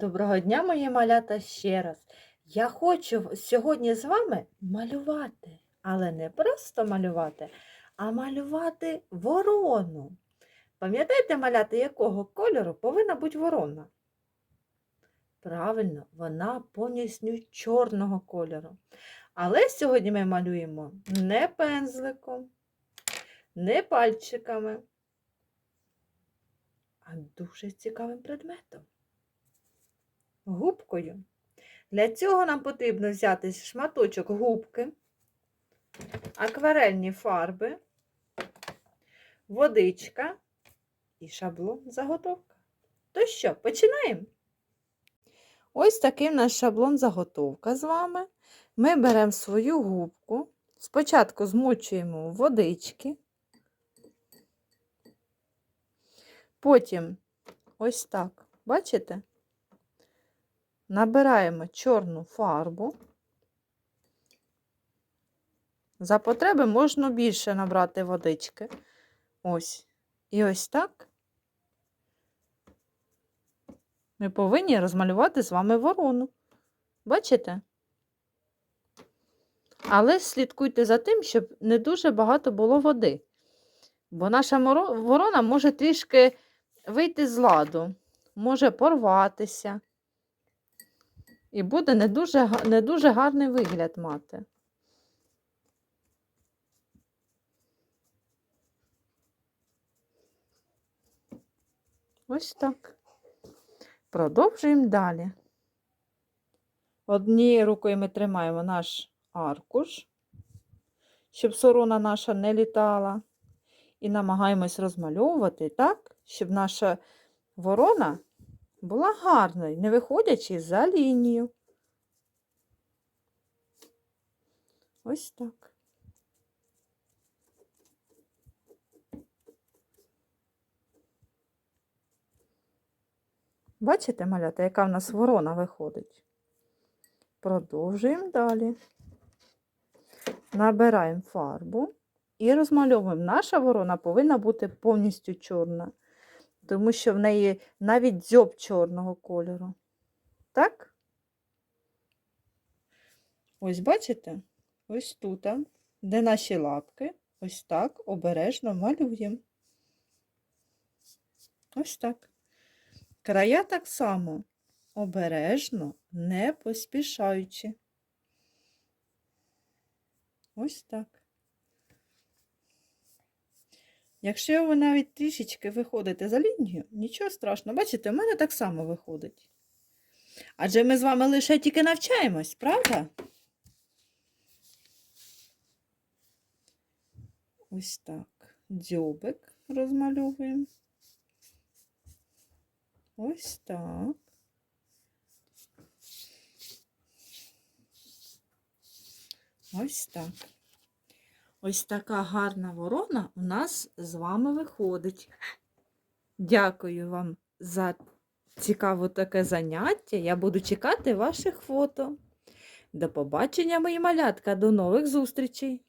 Доброго дня, мої малята, ще раз. Я хочу сьогодні з вами малювати, але не просто малювати, а малювати ворону. Пам'ятаєте, малята, якого кольору повинна бути ворона? Правильно, вона повністю чорного кольору. Але сьогодні ми малюємо не пензликом, не пальчиками, а дуже цікавим предметом губкою. Для цього нам потрібно взяти шматочок губки, акварельні фарби, водичка і шаблон заготовка. То що, починаємо? Ось такий у нас шаблон заготовка з вами. Ми беремо свою губку, спочатку змочуємо водички, потім ось так, бачите? Набираємо чорну фарбу. За потреби можна більше набрати водички. Ось. І ось так ми повинні розмалювати з вами ворону. Бачите? Але слідкуйте за тим, щоб не дуже багато було води. Бо наша ворона може трішки вийти з ладу, може порватися. І буде не дуже, не дуже гарний вигляд мати. Ось так. Продовжуємо далі. Однією рукою ми тримаємо наш аркуш, щоб сорона наша не літала. І намагаємось розмальовувати так, щоб наша ворона була гарною, не виходячи за лінію. Ось так. Бачите, малята, яка в нас ворона виходить? Продовжуємо далі. Набираємо фарбу і розмальовуємо. Наша ворона повинна бути повністю чорна, тому що в неї навіть дзьоб чорного кольору. Так? Ось бачите? Ось тут, де наші лапки, ось так обережно малюємо. Ось так. Края так само обережно, не поспішаючи. Ось так. Якщо ви навіть трішечки виходите за лінію, нічого страшного. Бачите, в мене так само виходить. Адже ми з вами лише тільки навчаємось, правда? Ось так. Дзьобик розмальовуємо. Ось так. Ось так. Ось така гарна ворона у нас з вами виходить. Дякую вам за цікаве таке заняття. Я буду чекати ваших фото. До побачення, мої малятка, до нових зустрічей!